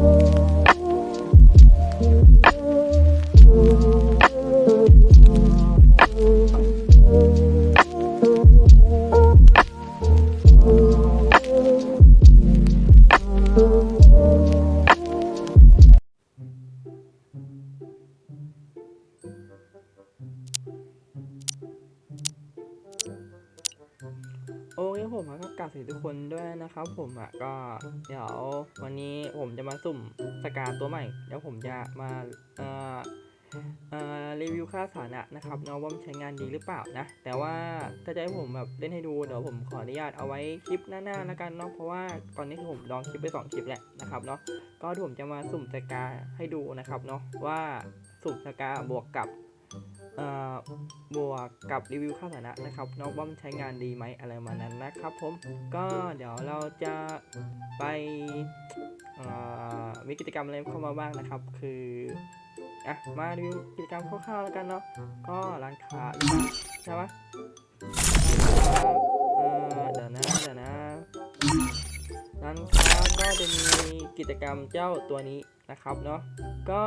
โอ เคผมก็กราบสวัสดีทุกคนด้วยนะครับ ผมอะก็เดี๋ยววันนี้ผมจะมาสุ่มสกาตัวใหม่ เดี๋ยวผมจะมาเอ่อเอ่อรีวิวค่าสถานะนะครับเนาะว่ามันใช้งานดีหรือเปล่านะ แต่ว่าถ้าจะให้ผมแบบเล่นให้ดูเดี๋ยวผมขออนุญาตเอาไว้คลิปหน้าๆแล้วกันเนาะเพราะว่าตอนนี้คือผมลองคลิปไปสองคลิปแหละนะครับเนาะก็ที่ผมจะมาสุ่มสกาให้ดูนะครับเนาะว่าสุ่มสกาบวกกับ บวกกับรีวิวค่าสถานะนะครับเนอกว่ามันใช้งานดีไหมอะไรมานั้นนะครับผมก็เดี๋ยวเราจะไปมีกิจกรรมอะไรเข้ามาบ้างนะครับ คืออะมารีวิวกิจกรรมคร่าวๆแล้วกันเนาะก็ร้านค้าใช่ปะเอ่อเดี๋ยวนะเดี๋ยวนะร้านค้าก็จะมีกิจกรรมเจ้าตัวนี้ นะครับเนาะก็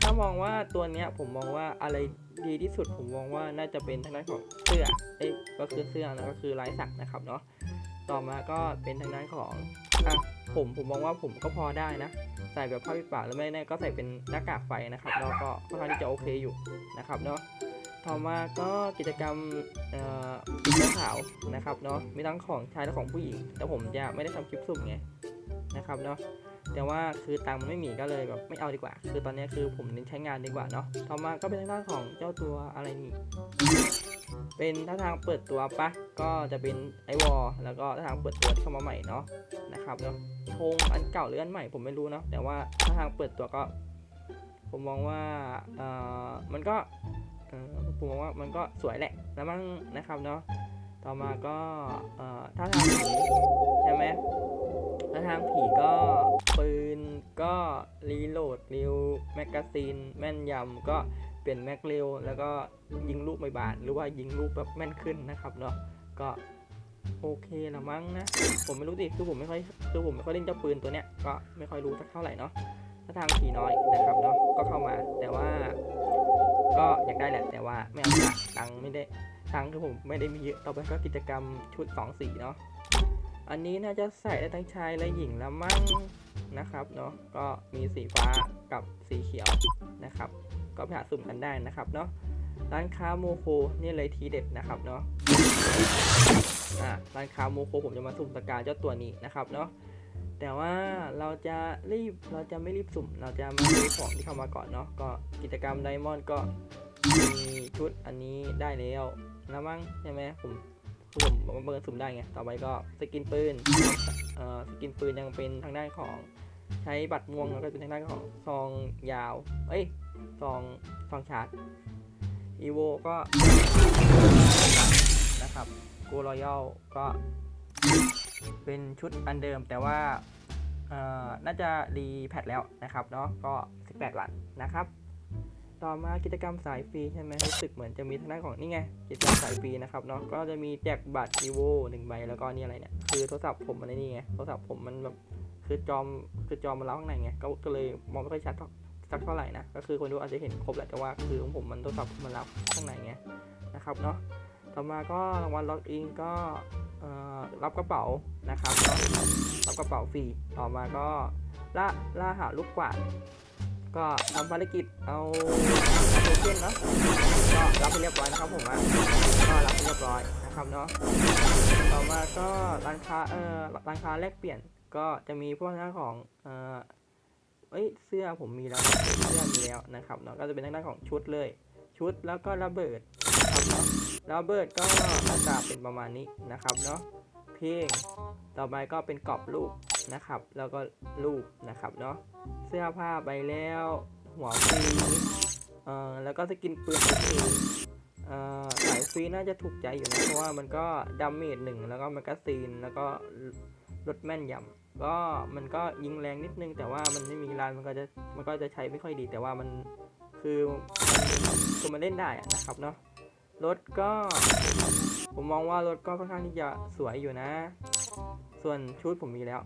ถ้ามองว่าตัวเนี้ยผมมองว่าอะไรดีที่สุดผมมองว่าน่าจะเป็นทางด้านของเสื้อเอ้ยก็คือเสื้อนะก็คือลายสักนะครับเนาะต่อมาก็เป็นทางด้านของอะผมผมมองว่าผมก็พอได้นะ ใส่แบบผ้าปิดปากแล้วไม่แน่ก็ใส่เป็นหน้ากากไฟนะครับแล้วก็ค่อนข้างที่จะโอเคอยู่นะครับเนาะต่อมาก็กิจกรรมเอ่อปิดเสื้อขาวนะครับเนาะมีทั้งของชายและของผู้หญิง แต่ผมจะไม่ได้ทำคลิปสุ่มไงนะครับเนาะ แต่ว่าคือตังค์มันไม่มีก็เลยแบบไม่เอาดีกว่า คือตอนนี้คือผมเน้นใช้งานดีกว่าเนาะต่อมาก็เป็นทางด้านของเจ้าตัวอะไรนี่เป็นท่าทางเปิดตัวปะก็จะเป็นไอวอลแล้วก็ท่าทางเปิดตัวที่เข้ามาใหม่เนาะนะครับเนาะธงอันเก่าหรืออันใหม่ผมไม่รู้เนาะแต่ว่าท่าทางเปิดตัวก็ ผมมองว่าเอ่อมันก็ผมมองว่ามันก็สวยแหละแล้วมั้งนะครับเนาะต่อมาก็เออท่าทางผีใช่ไหม แล้วทางผีก็ปืนก็รีโหลดเร็วแมกกาซีนแม่นยำก็เปลี่ยนแม็กเร็วแล้วก็ยิงลูกไม่บาดหรือว่ายิงลูกแบบแม่นขึ้นนะครับเนาะก็โอเคละมั้งนะ ผมไม่รู้ดิคือผมไม่ค่อยคือผมไม่ค่อยเล่นเจ้าปืนตัวเนี้ยก็ไม่ค่อยรู้สักเท่าไหร่เนาะถ้าทางผีน้อยนะครับเนาะก็เข้ามาแต่ว่า ก็อยากได้แหละแต่ว่าไม่เอาดีกว่าตังค์ไม่ได้ตังค์คือผมไม่ได้มีเยอะต่อไปก็กิจกรรมชุดสองสีเนาะ อันนี้น่าจะใส่ได้ทั้งชายและหญิงแล้วมั้งนะครับเนาะก็มีสีฟ้ากับสีเขียวนะครับ ก็ไปหาสุ่มกันได้นะครับเนาะร้านค้าโมโคนี่เลยทีเด็ดนะครับเนาะอ่าร้านค้าโมโคผมจะมาสุ่มตะกร้าเจ้าตัวนี้นะครับเนาะแต่ว่าเราจะรีบเราจะไม่รีบสุ่ม เราจะมาดูของที่เข้ามาก่อนเนาะก็กิจกรรมไดมอนด์ก็มีชุดอันนี้ได้แล้วแล้วมั้งใช่ไหมผม คือผมผมเบิร์สุ่มได้ไง ต่อไปก็สกินปืนเอ่อสกินปืนยังเป็นทางด้านของใช้บัตรม่วงแล้วก็เป็นทางด้านของซองยาว เอ้ยซองซองชาร์จอีโวก็นะครับกูรอยัลก็ เป็นชุดอันเดิมแต่ว่าเอ่อน่าจะรีแพทแล้วนะครับเนาะก็ 18 วันนะครับ ต่อมากิจกรรมสายฟรีใช่ไหมรู้สึกเหมือนจะมีทางด้านของนี่ไงกิจกรรมสายฟรีนะครับเนาะก็จะมีแจกบัตร vivo หนึ่งใบแล้วก็นี่อะไรเนี่ยคือโทรศัพท์ผมมันนี่ไงโทรศัพท์ผมมันแบบคือจอมคือจอมมันเล้าข้างในไงก็ก็เลยมองไม่ค่อยชัดสักเท่าไหร่นะก็คือคนดูอาจจะเห็นครบแหละแต่ว่าคือของผมมันโทรศัพท์มันเล้าข้างในไงนะครับเนาะต่อมาก็รางวัลล็อกอินก็รับกระเป๋านะครับรับกระเป๋าฟรีต่อมาก็ล่าล่าหาลูกกวาด ก็ทำภารกิจเอาโทเค็นเนาะก็รับไปเรียบร้อยนะครับผมอะก็รับไปเรียบร้อยนะครับเนาะต่อมาก็ร้านค้าเอ่อร้านค้าแลกเปลี่ยนก็จะมีพวกหน้าของเอ่อเอ้ยเสื้อผมมีแล้วเสื้อมีแล้วนะครับเนาะก็จะเป็นทางด้าของชุดเลย ชุดแล้วก็ระเบิดครับเนาะระเบิดก็หน้าตาเป็นประมาณนี้นะครับเนาะเพลงต่อไปก็เป็นกรอบรูปนะครับ แล้วก็รูปนะครับเนาะ เสื้อผ้าไปแล้ว หัวฟรีเอ่อแล้วก็สกินปืนฟรีเอ่อสายฟรีน่าจะถูกใจอยู่นะเพราะว่ามันก็ดาเมจหนึ่งแล้วก็แมกกาซีนแล้วก็ลดแม่นยำก็มันก็ยิงแรงนิดนึง แต่ว่ามันไม่มีลานมันก็จะมันก็จะใช้ไม่ค่อยดี แต่ว่ามันคือคือมันเล่นได้นะครับเนาะรถก็ ผมมองว่ารถก็ค่อนข้างที่จะสวยอยู่นะ ส่วนชุดผมมีแล้ว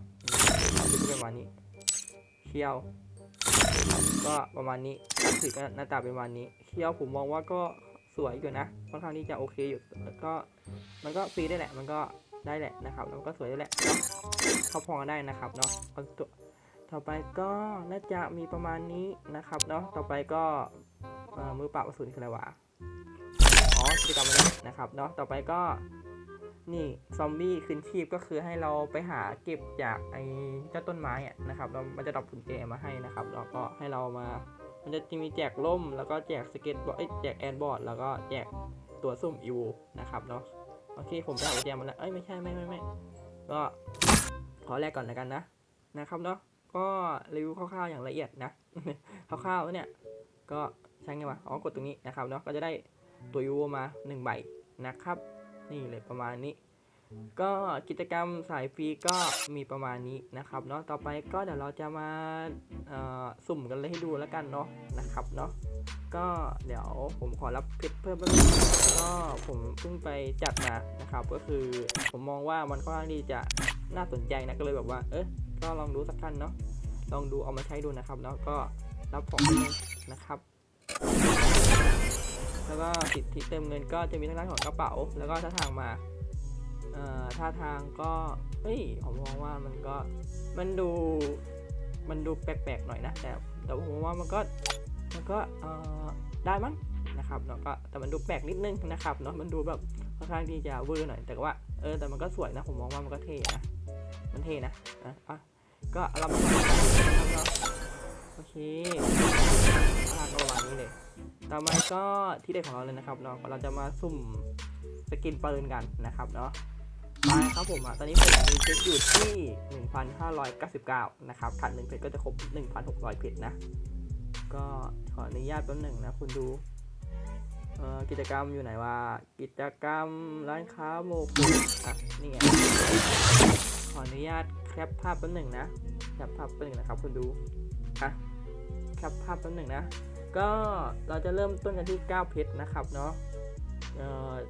ชุดเป็นวันนี้ เคี้ยว ก็ประมาณนี้ถือหน้าตาเป็นประมาณนี้เคี้ยวผมมองว่าก็สวยอยู่นะค่อนข้างที่จะโอเคอยู่แล้วก็มันก็ฟรีได้แหละ มันก็ได้แหละนะครับแล้วมันก็สวยได้แหละเข้าพอกันได้นะครับเนาะเอาตัวต่อไปก็น่าจะมีประมาณนี้นะครับเนาะต่อไปก็มือเปล่าอสูรคืออะไรวะอ๋อกิจกรรมนะครับเนาะต่อไปก็ นี่ซอมบี้คืนชีพก็คือให้เราไปหาเก็บจากไอ้เจ้าต้นไม้อะนะครับแล้วมันจะดรอปกุญแจมาให้นะครับแล้วก็ให้เรามา มันจะมีแจกล่ม แล้วก็แจกสเก็ตบอร์ดแจกแอนบอร์ดแล้วก็แจกตัวสุ่มอีโวนะครับเนาะโอเคผมไปหากุญแจมาแล้วเอ้ยไม่ใช่ไม่ไม่ไม่ก็ขอแรกก่อนแล้วกันนะนะครับเนาะก็รีวิวคร่าวๆอย่างละเอียดนะคร่าวๆเนี่ยก็ใช้ไงวะอ๋อกดตรงนี้นะครับเนาะก็จะได้ตัวอีโวมาหนึ่งใบนะครับ นี่เลยประมาณนี้ ก็กิจกรรมสายฟรีก็มีประมาณนี้นะครับเนาะต่อไปก็เดี๋ยวเราจะมาเอ่อสุ่มกันเลยให้ดูแล้วกันเนาะนะครับเนาะก็เดี๋ยวผมขอรับเพชรเพิ่มไปบนึงก็ผมเพิ่งไปจัดมานะครับ ก็คือผมมองว่ามันค่อนข้างที่จะน่าสนใจนะก็เลยแบบว่า เออก็ลองดูสักกันเนาะลองดูเอามาใช้ดูนะครับเนาะก็รับของไปเลยนะครับ แล้วก็สิทธิเติมเงินก็จะมีทางด้านของกระเป๋า แล้วก็ท่าทางมาเอ่อท่าทางก็เฮ้ยผมมองว่ามันก็มันดูมันดูแปลกๆหน่อยนะ แต่แต่ผมว่ามันก็มันก็เอ่อได้มั้งนะครับเนาะก็แต่มันดูแปลกนิดนึงนะครับเนาะมันดูแบบค่อนข้างที่จะเวอร์หน่อยแต่ว่าเออแต่มันก็สวยนะผมมองว่ามันก็เท่นะมันเท่นะอะก็เรามานะครับเนาะโอเคาทางก็ประมาณนี้เลย ต่อมาก็ที่เด็ดของเราเลยนะครับเนาะเราจะมาสุ่มสกินปืนกันนะครับเนาะมาครับผมอะตอนนี้ผมมีเพชรอยู่ที่ 1,599 นะครับขาดหนึ่งเพชรก็จะครบ 1,600 เพชรนะ ก็ขออนุญาตแป๊บหนึ่งนะ คุณดูเอ่อกิจกรรมอยู่ไหนวะกิจกรรมร้านค้าโมกุอะนี่ไงขออนุญาตแคปภาพแป๊บหนึ่งนะแคปภาพแป๊บหนึ่งนะครับ คุณดูอะแคปภาพแป๊บหนึ่งนะ ก็เราจะเริ่มต้นกันที่ 9 เพชรนะครับเนาะ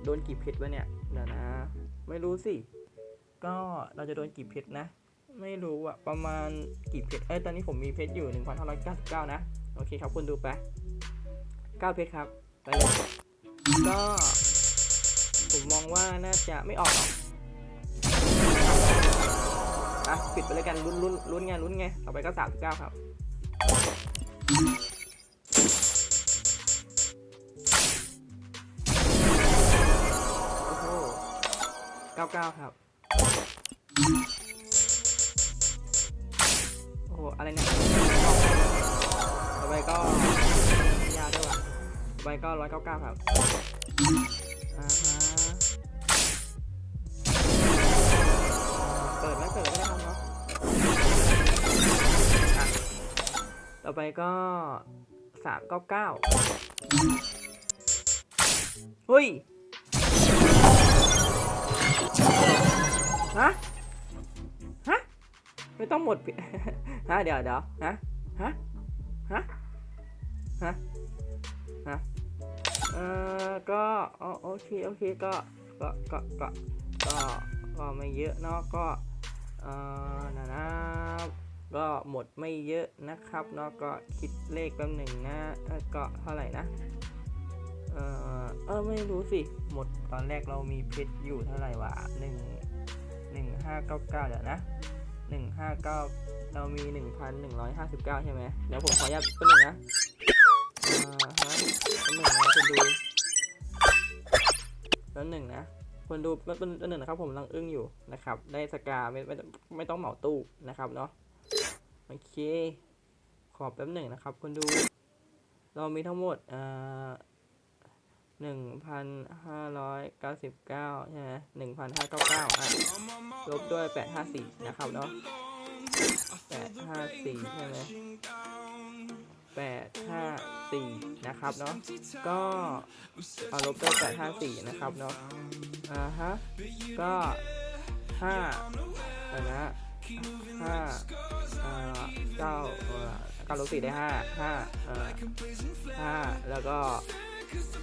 โดนกี่เพชรวะเนี่ยเดี๋ยวนะ ไม่รู้สิ ก็เราจะโดนกี่เพชรนะ ไม่รู้อะประมาณกี่เพชร เอ้ย ตอนนี้ผมมีเพชรอยู่ 1,599 นะ โอเคครับคุณดูไป 9 เพชรครับ ไปเลยก็ผมมองว่าน่าจะไม่ออกหรอกอะปิดไปเลยกันลุ้นลุ้นลุ้นไงลุ้นไง ต่อไปก็ 39 ครับ 99 ครับ โอ้โห อะไรเนี่ย ต่อไปก็ยาด้วยว่ะต่อไปก็ 199 ครับอ่าฮะเปิดไม่เปิดก็ได้ครับเนาะต่อไปก็ 399 เฮ้ย ฮะ ฮะ ไม่ต้องหมดฮะเดี๋ยวเดี๋ยวฮะ ฮะ ฮะ ฮะ ฮะ เอ่อ ก็อ๋อโอเค โอเค ก็ ก็ ก็ ก็ ก็ก็ไม่เยอะเนาะ ก็ เอ่อนะนะก็หมดไม่เยอะนะครับเนาะ ก็คิดเลขแป๊บหนึ่งนะก็เท่าไหร่นะเออเออไม่รู้สิ หมดตอนแรกเรามีเพชรอยู่เท่าไหร่วะหนึ่ง หนึ่งห้าเก้าเก้าเดี๋ยวนะหนึ่งห้าเก้าเรามีหนึ่งพันหนึ่งร้อยห้าสิบเก้าใช่ไหมเดี๋ยวผมขออนุญาตแป๊บหนึ่งนะอ่าฮะแป๊บหนึ่งนะคุณดูแป๊บหนึ่งนะคนดูแป๊บแป๊บหนึ่งนะครับ ผมกำลังอึ้งอยู่นะครับ ได้สกาไม่ไม่ต้องไม่ต้องเหมาตู้นะครับเนาะโอเค ขอแป๊บหนึ่งนะครับคุณดู เรามีทั้งหมดอ่อ หนึ่งพันห้าร้อยเก้าสิบเก้าใช่ไหมหนึ่งพันห้าเก้าเก้าอะลบด้วยแปดห้าสี่นะครับเนาะแปดห้าสี่ใช่ไหมแปดห้าสี่นะครับเนาะก็เอาลบด้วยแปดห้าสี่นะครับเนาะอ่าฮะก็ห้าเดี๋ยวนะห้าอ่าเก้าเอ่อเก้าลบสี่ได้ห้าห้าเอ่อห้าแล้วก็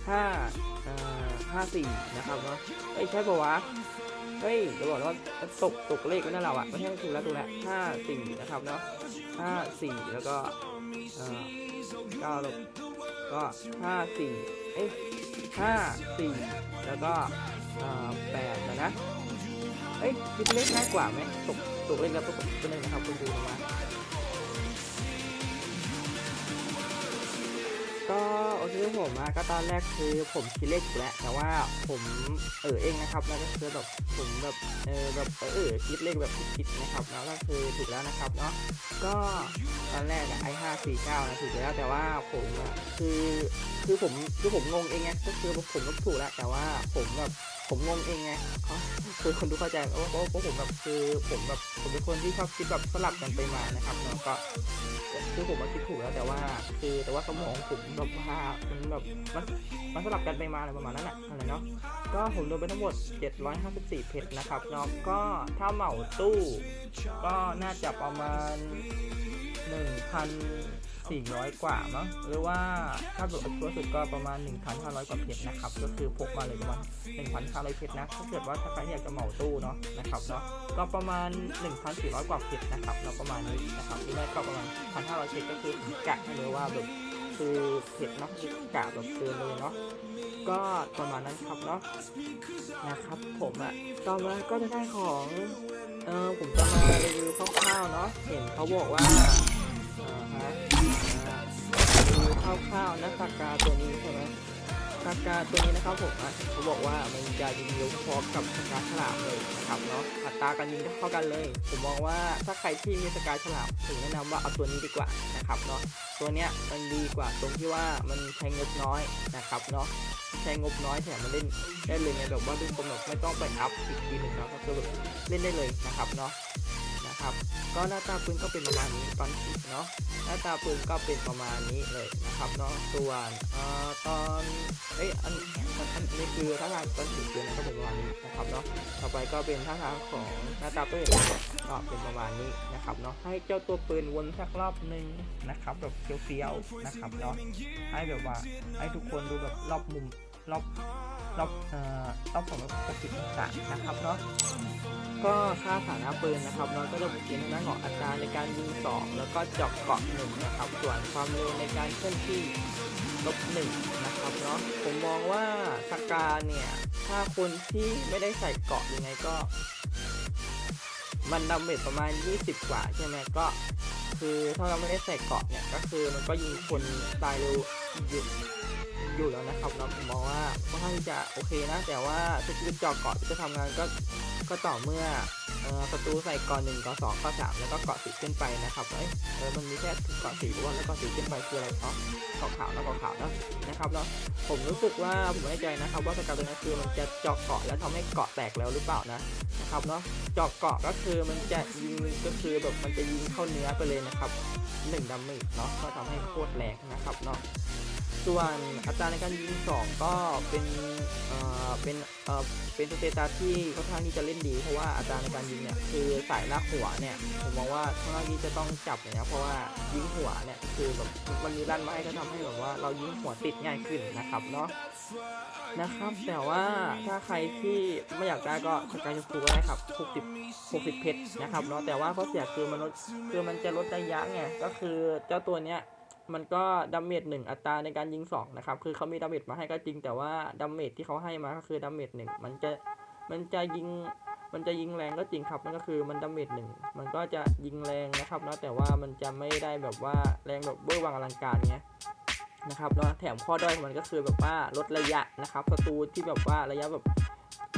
ห้าอ่อห้าสี่นะครับเนาะเอ้ยใช่ปะวะเฮ้ยจะบอกว่าตกตกเลขไว้นั่นเราอะไม่ใช่ถูกแล้วถูกแล้วห้าสี่นะครับเนาะห้าสี่แล้วก็เอ่อเก้าลบก็ห้าสี่เอ้ยห้าสี่แล้วก็อ่อแปดนะนะเอ้ยคิดเลขง่ายกว่าไหมตกตกเลขแล้วตกตัวหนึ่งนะครับคุณดูมา ก็โอเคผมอะก็ตอนแรกคือผมคิดเลขถูกแล้วแต่ว่าผมเออเองนะครับแล้วก็คือแบบผมแบบเออแบบเออคิดเลขแบบผิดๆนะครับแล้วก็คือถูกแล้วนะครับเนาะก็ตอนแรกอะไอห้าสี่เก้านะถูกแล้วแต่ว่าผมอะคือคือผมคือผมงงเองไงก็คือผมก็ถูกแล้วแต่ว่าผมแบบ ผมงงเองไงเขาคือคนดูเข้าใจว่าเพราะเพราะผมแบบคือผมแบบผมเป็นคนที่ชอบคิดแบบสลับกันไปมานะครับเนาะก็คือผมมาคิดถูกแล้วแต่ว่า คือแต่ว่าสมองผมแบบว่ามันแบบมันมันสลับกันไปมาอะไรประมาณนั้นอะอะไรเนาะก็ผมโดนไปทั้งหมด 754เพชรนะครับเนาะก็ถ้าเหมาตู้ ก็น่าจะประมาณ 400 กว่ามั้งหรือว่าถ้าแบบอัตราสุดก็ประมาณ 1,500 กว่าเพชรนะครับ ก็คือพกมาเลยประมาณ1,500 เพชรนะ ถ้าเกิดว่าถ้าใครอยากจะเหมาตู้เนาะนะครับเนาะ ก็ประมาณ 1,400 กว่าเพชรนะครับแล้วประมาณนี้นะครับหรือไม่ก็ประมาณ 1,500 เพชรก็คือกะห้เลยว่าแบบคือเพชรเนาะกะแบบเกินเลยเนาะก็ประมาณนั้นครับเนาะนะครับ ผมอะต่อมาก็จะได้ของเออผมจะมารีวิวคร่าวๆเนาะเห็นเขาบอกว่า คร่าวๆนะปากาตัวนี้ใช่ไหมสกาตัวนี้นะครับผมอะเขาบอกว่ามันจะยิงเร็วพอกับสกาฉลามเลยนะครับเนาะอัตราการยิงเท่ากันเลย ผมมองว่าถ้าใครที่มีสกาฉลามผมแนะนำว่าเอาตัวนี้ดีกว่านะครับเนาะตัวเนี้ยมันดีกว่าตรงที่ว่ามันใช้งบน้อยนะครับเนาะใช้งบน้อยแถมมันเล่นได้เลยไงแบบว่าทุกคนแบบไม่ต้องไปอัพอีกทีหนึ่งนาะก็คือแบบเล่นได้เลยนะครับเนาะ นะครับ ก็หน้าตาปืนก็เป็นประมาณนี้ตอนขีดเนาะหน้าตาปืนก็เป็นประมาณนี้เลยนะครับเนาะส่วนเอ่อตอนเอ้ยอันอันอันนี้คือท่าทางตอนถือปืนก็เป็นประมาณนี้นะครับเนาะต่อไปก็เป็นท่าทางของหน้าตาปืนก็เป็นประมาณนี้นะครับเนาะให้เจ้าตัวปืนวนสักรอบหนึ่งนะครับแบบเฟี้ยวๆนะครับเนาะให้แบบว่าให้ทุกคนดูแบบรอบมุม รอบรอบเอ่อรอบของแบบปกติต่างนะครับเนาะก็ค่าฐานะปืนนะครับเราก็จะเป็นทางด้านของอัตราในการยิงสองแล้วก็เจาะเกาะหนึ่งนะครับ ส่วนความเร็วในการเคลื่อนที่ลบหนึ่งนะครับเนาะผมมองว่าสกาเนี่ยถ้าคนที่ไม่ได้ใส่เกาะยังไงก็ มันดาเมจประมาณ 20 กว่าใช่ไหมก็ คือถ้าเราไม่ได้ใส่เกาะเนี่ยก็คือมันก็ยิงคนตายเร็วอยู่อ อยู่แล้วนะครับเนาะผมมองว่าค่อนข้างจะโอเคนะ แต่ว่าสกิลเจาะเกาะที่จะทำงานก็ก็ต่อเมื่อประตูใส่ก่อนหนึ่งก่อนสองก่อนสามแล้วก็เกาะสีขึ้นไปนะครับเอ้ยเออมันมีแค่เกาะสีหรือว่าแล้วเกาะสีขึ้นไปคืออะไรอ๋อเกาะขาวแล้วเกาะขาวนะนะครับเนาะผมรู้สึกว่าผมไม่แน่ใจนะครับ ว่าสกาตัวนี้คือมันจะเจาะเกาะแล้วทำให้เกาะแตกแล้วหรือเปล่านะนะครับเนาะเจาะเกาะก็คือมันจะยิงก็คือแบบมันจะยิงเข้าเนื้อไปเลยนะครับหนึ่งดาเมจเนาะก็ทำให้โคตรแรงนะครับเนาะ ส่วนอัตราในการยิงสองก็เป็นเอ่อเป็นเอ่อเป็นสเตตัสที่ค่อนข้างที่จะเล่นดี เพราะว่าอัตราในการยิงเนี่ยคือสายลากหัวเนี่ยผมมองว่าค่อนข้างที่จะต้องจับเลยนะเพราะว่ายิงหัวเนี่ยคือแบบมันมีลั่นไม้ก็ทำให้แบบว่าเรายิงหัวติดง่ายขึ้นนะครับเนาะนะครับ แต่ว่าถ้าใครที่ไม่อยากได้ก็สกายชมพูก็ได้ครับ60 60เพชรนะครับเนาะแต่ว่าข้อเสียคือมันลดคือมันจะลดระยะไงก็คือเจ้าตัวเนี้ย มันก็ดาเมจหนึ่งอัตราในการยิงสองนะครับ คือเขามีดาเมจมาให้ก็จริง แต่ว่าดาเมจที่เขาให้มาก็คือดาเมจหนึ่งมันจะมันจะยิงมันจะยิงแรงก็จริงครับนั่นก็คือมันดาเมจหนึ่งมันก็จะยิงแรงนะครับนะแต่ว่ามันจะไม่ได้แบบว่าแรงแบบเบอร์วังอลังการเงี้ยนะครับเนาะแถมข้อด้อยของมันก็คือแบบว่าลดระยะนะครับศัตรูที่แบบว่าระยะแบบ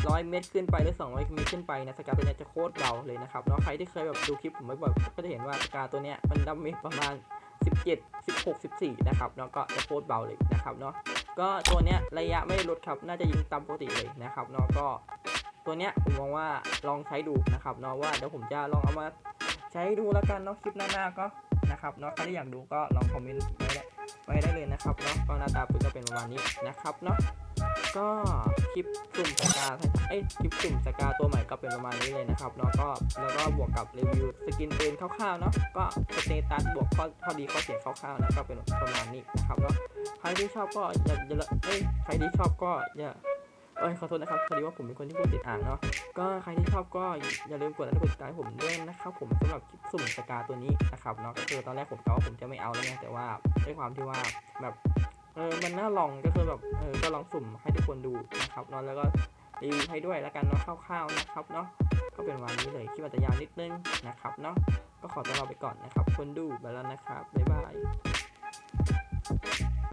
ร้อยเมตรขึ้นไปหรือ200เมตรขึ้นไปนะสกาตัวนี้จะโคตรเบาเลยนะครับเนาะใครที่เคยแบบดูคลิปผมบ่อยๆก็จะเห็นว่าสกาตัวเนี้ยมันดาเมจประมาณ 17 16 14 นะครับเนาะก็จะโคตรเบาเลยนะครับเนาะก็ตัวเนี้ยระยะไม่ลดครับน่าจะยิงตามปกติเลยนะครับเนาะก็ตัวเนี้ยผมมองว่าลองใช้ดูนะครับเนาะว่าเดี๋ยวผมจะลองเอามาใช้ดูแล้วกันเนาะคลิปหน้าๆก็นะครับเนาะใครที่อยากดูก็ลองคอมเมนต์ไว้ได้ไว้ได้เลยนะครับเนาะก็หน้าตาปืนก็เป็นประมาณนี้นะครับเนาะ ก็คลิปสุ่มสกาเอ้ยคลิปสุ่มสกาตัวใหม่ก็เป็นประมาณนี้เลยนะครับเนาะก็แล้วก็บวกกับรีวิวสกินปืนคร่าวๆเนาะก็สเตตัสบวกข้อข้อดีข้อเสียคร่าวๆนะก็เป็นประมาณนี้นะครับเนาะใครที่ชอบก็อย่าอย่าเอ้ยใครที่ชอบก็อย่าเอ้ยขอโทษนะครับพอดีว่าผมเป็นคนที่พูดติดอ่างเนาะก็ใครที่ชอบก็อย่าลืมกดไลค์กดติดตามผมด้วยนะครับผมสำหรับคลิปสุ่มสกาตัวนี้นะครับเนาะก็คือตอนแรกผมกะว่าผมจะไม่เอาแล้วไงแต่ว่าด้วยความที่ว่าแบบ ออมันน่าลองก็คือแบบเออก็ลองสุ่มให้ทุกคนดูนะครับเนาะแล้วก็รีวิวให้ด้วยแล้วกันเนาะคร่าวๆนะครับเนาะก็เป็นวันนี้เลยคลิปอาจจะยาวนิดนึงนะครับเนาะก็ขอตัวลาไปก่อนนะครับ คนดูไปแล้วนะครับบ๊ายบาย